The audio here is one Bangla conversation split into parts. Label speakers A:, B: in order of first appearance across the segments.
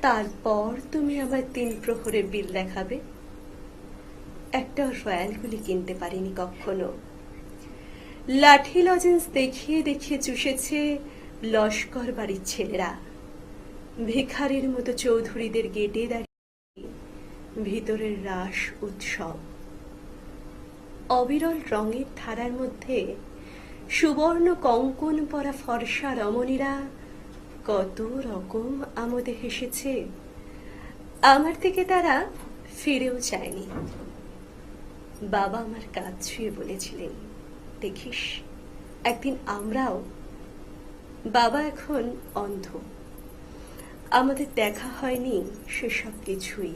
A: তারপর তুমি আমার তিন প্রহরের বিল দেখাবে। একটা রয়্যালগুলি কিনতে পারিনি কখনো। লাঠি লজেন্স দেখিয়ে দেখিয়ে চুষেছে লস্কর বাড়ির ছেলেরা। ভিখারির মতো চৌধুরীদের গেটে দাঁড়িয়ে ভিতরের রাস উৎসব। অবিরল রঙের ধারার মধ্যে সুবর্ণ কঙ্কন পরা ফর্সা রমণীরা কত রকম আমোদে হেসেছে। আমার দিকে তারা ফিরেও চায়নি বাবা আমার কাজ ছুঁয়ে বলেছিলেন, দেখিস, একদিন আমরাও বাবা এখন অন্ধ। আমাদের দেখা হয়নি সেসব কিছুই।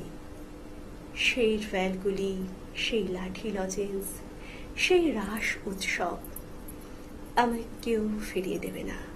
A: সেই রয়্যালগুলি সেই লাঠি লজেন্স, সেই রাস উৎসব আমায় কেউ ফিরিয়ে দেবে না।